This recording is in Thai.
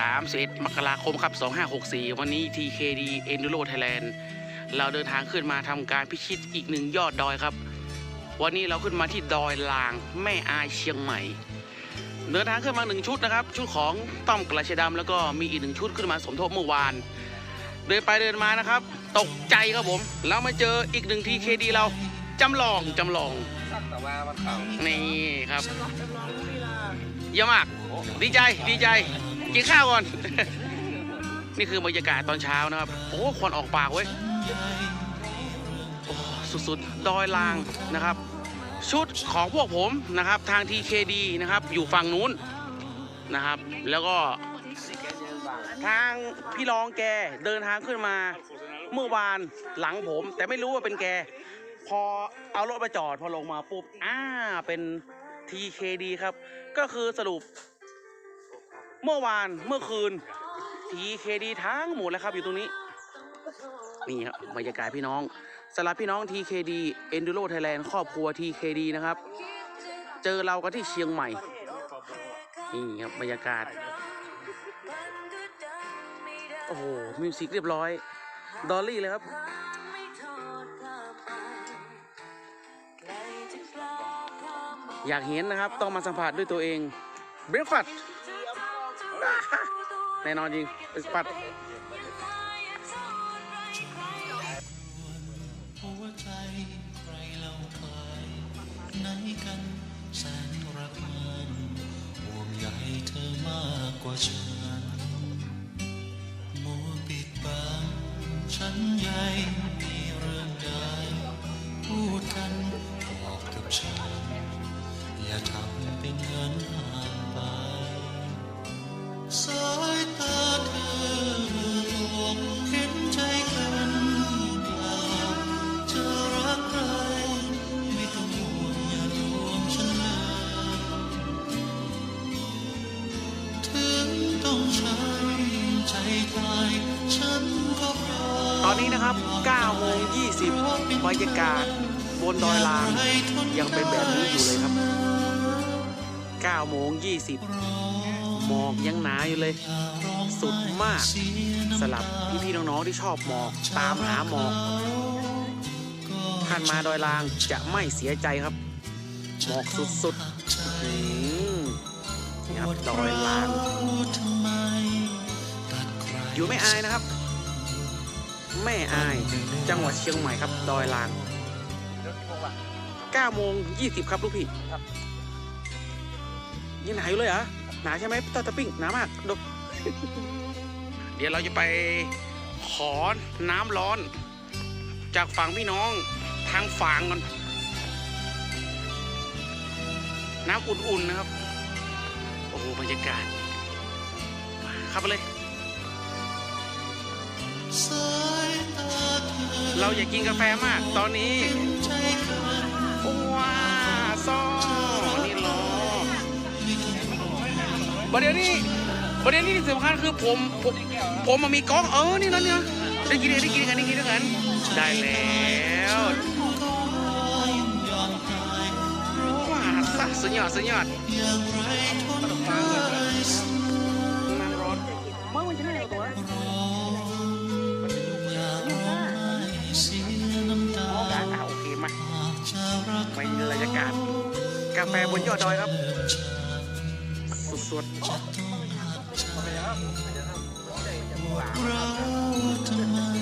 31 มกราคมครับ 2564 วันนี้ TKD Enduro Thailand เราเดินทางขึ้นมาทำการพิชิตอีกหนึ่งยอดดอยครับ วันนี้เราขึ้นมาที่ดอยลางแม่อายเชียงใหม่ เดินทางขึ้นมาหนึ่งชุดนะครับ ชุดของต้อมกระชดำแล้วก็มีอีกหนึ่งชุดขึ้นมาสมทบเมื่อวาน เดินไปเดินมานะครับ ตกใจครับผม แล้วมาเจออีกหนึ่ง TKD เราจำลองจำลองนี่ครับเยี่ยมมาก ดีใจดีใจ กินข้าวก่อน นี่คือบรรยากาศตอนเช้านะครับ โอ้ควันออกปากเว้ยโอ้สุดๆ ดอยลางนะครับ ชุดของพวกผมนะครับ ทาง TKD นะครับ อยู่ฝั่งนู้นนะครับ แล้วก็ทางพี่รองแกเดินทางขึ้นมาเมื่อวานหลังผม แต่ไม่รู้ว่าเป็นแก พอเอารถมาจอดพอลงมาปุ๊บอ่าเป็น TKD ครับ ก็คือสรุป เมื่อวานเมื่อคืน TKD ทั้งหมดแล้วครับอยู่ตรงนี้ นี่ครับบรรยากาศพี่น้องสำหรับพี่น้อง TKD Enduro Thailand ครอบครัว TKD นะครับ เจอเรากันที่เชียงใหม่ นี่ครับบรรยากาศ โอ้โห มิวสิกเรียบร้อย ดอลลี่เลยครับอยากเห็นนะครับ ต้องมาสัมผัสด้วยตัวเอง เบรกฟัด แน่นอนจริงเบรกฟัดหัวใจใครเล่าใครไหนกันแสนรักมันห่วงใยเธอมากกว่าฉันมัวปิดบังฉันใหญ่ อมตอนนี้นะครับ9โมง20บรรยากาศบนดอยลางยังเป็นแบบนี้อยู่เลยครับ9โมง20หมอกยังหนาอยู่เลย สุดมากสำหรับพี่ๆน้องๆที่ชอบหมอกตามหาหมอกท่านมาดอยลางจะไม่เสียใจครับ หมอกสุดๆอืมนี่ครับดอยลางอยู่ไม่อายนะครับ แม่อาย จังหวัดเชียงใหม่ครับ ดอยลางเดี๋ยวกี่โมงวะ9โมง20 ครับ ลูกพี่ครับยังหนาอยู่เลยเหรอ หนาใช่ไหมตาตะปิ้งหนามากดกเดี๋ยวเราจะไปขอน้ำร้อน จากฝั่งพี่น้องทางฝางกันน้ำอุ่นๆนะครับ โอ้โหบรรยากาศมาเข้าไปเลย เราอยากกินกาแฟมาก ตอนนี้ว้าซอนี่รอประเดี๋ยวนี้ประเดี๋ยวนี้ที่สำคัญคือผมผมผมมามีกล้องเออนี่นั่นเนี่ยได้กินได้กินกันได้กินด้วยกันได้แล้วว้าซะสุดยอดสุดยอด บนยอดดอยครับ สุดสุดเราจะมา